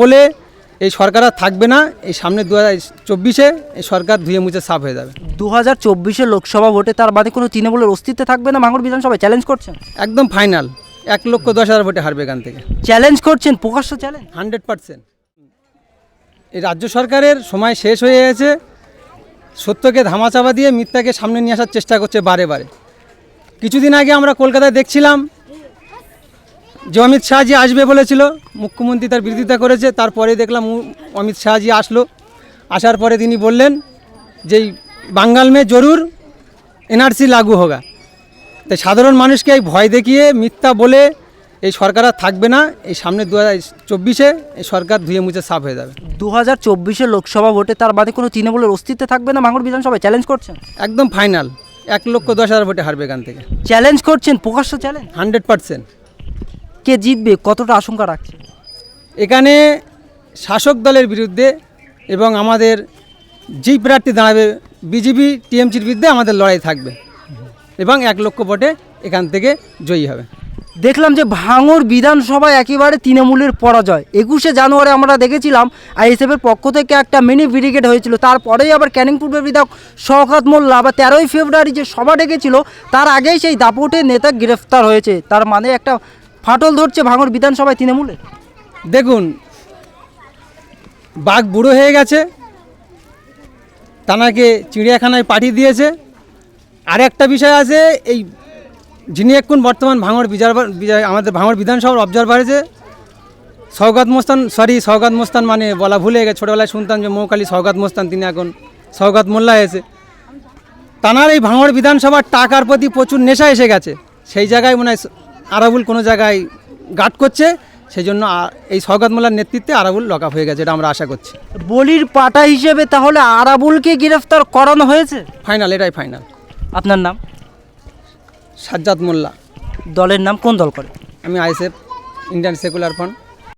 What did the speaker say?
বলে এই সরকার আর থাকবে না এই সামনে দু হাজার চব্বিশে এই সরকার ধুয়ে মুছে সাফ হয়ে যাবে। দু হাজার চব্বিশে লোকসভা ভোটে তার বাদে কোনো তৃণমূলের অস্তিত্ব থাকবে না ভাঙড় বিধানসভায়? চ্যালেঞ্জ করছেন? একদম ফাইনাল এক লক্ষ দশ হাজার ভোটে হারবে এখান থেকে। চ্যালেঞ্জ করছেন? প্রকাশ্য চ্যালেঞ্জ হান্ড্রেড পার্সেন্ট। এই রাজ্য সরকারের সময় শেষ হয়ে গেছে সত্যকে ধামাচাপা দিয়ে মিথ্যাকে সামনে নিয়ে আসার চেষ্টা করছে বারে বারে। কিছুদিন আগে আমরা কলকাতায় দেখছিলাম যে অমিত শাহজি আসবে বলেছিল মুখ্যমন্ত্রী তার বিরোধিতা করেছে তারপরে দেখলাম অমিত শাহজি আসলো। আসার পরে তিনি বললেন যে বাঙ্গাল মে জরুর এনআরসি লাগু হোগা। তাই সাধারণ মানুষকে এই ভয় দেখিয়ে মিথ্যা বলে এই সরকার আর থাকবে না এই সামনে দু হাজার চব্বিশে এই সরকার ধুয়ে মুছে সাফ হয়ে যাবে। দু হাজার চব্বিশে লোকসভা ভোটে তার বাদে কোনো তৃণমূলের অস্তিত্ব থাকবে না ভাঙড় বিধানসভায়? চ্যালেঞ্জ করছেন? একদম ফাইনাল এক লক্ষ দশ হাজার ভোটে হারবে এখান থেকে। চ্যালেঞ্জ করছেন? প্রকাশ্য চ্যালেঞ্জ হান্ড্রেড পার্সেন্ট কে জিতবে কতটা আশঙ্কা রাখছে এখানে শাসক দলের বিরুদ্ধে এবং আমাদের যেই প্রার্থী দাঁড়াবে বিজেপি টিএমসির বিরুদ্ধে আমাদের লড়াই থাকবে এবং এক লক্ষ ভোটে এখান থেকে জয়ী হবে। দেখলাম যে ভাঙড় বিধানসভায় একেবারে তৃণমূলের পরাজয়। একুশে জানুয়ারি আমরা দেখেছিলাম আইএসএফের পক্ষ থেকে একটা মিনি ব্রিগেড হয়েছিল। তারপরেই আবার ক্যানিং পূর্বের বিধায়ক শওকাত মোল্লা বা তেরোই ফেব্রুয়ারি যে সভা ডেকেছিল তার আগেই সেই দাপটে নেতা গ্রেফতার হয়েছে। তার মানে একটা ফাটল ধরছে ভাঙর বিধানসভায় তৃণমূলের দেখুন, বাঘ বুড়ো হয়ে গেছে তানাকে চিড়িয়াখানায় পাঠিয়ে দিয়েছে। আর একটা বিষয় আছে, এই যিনি এখন বর্তমান বিজার বিজয় আমাদের ভাঙড় বিধানসভার অবজারভার হয়েছে সৌগাত মোস্তান সরি সৌগাত মোস্তান মানে বলা ভুলে গেছে, ছোটোবেলায় শুনতাম যে মৌকালি সৌগাত মোস্তান, তিনি এখন সৌগাত মোল্লা হয়েছে। তানার এই ভাঙড় বিধানসভার টাকার প্রতি প্রচুর নেশা এসে গেছে, সেই জায়গায় মনে হয় আরাবুল কোনো জায়গায় গাট করছে সেই জন্য এই সৌগত মোল্লার নেতৃত্বে আরাবুল লক হয়ে গেছে এটা আমরা আশা করছি। বলির পাটা হিসেবে তাহলে আরাবুলকে গ্রেফতার করানো হয়েছে? ফাইনাল এটাই ফাইনাল। আপনার নাম? সাজ্জাদ মোল্লা। দলের নাম কোন দল করে? আমি আইএসএফ ইন্ডিয়ান সেকুলার ফ্রন্ট।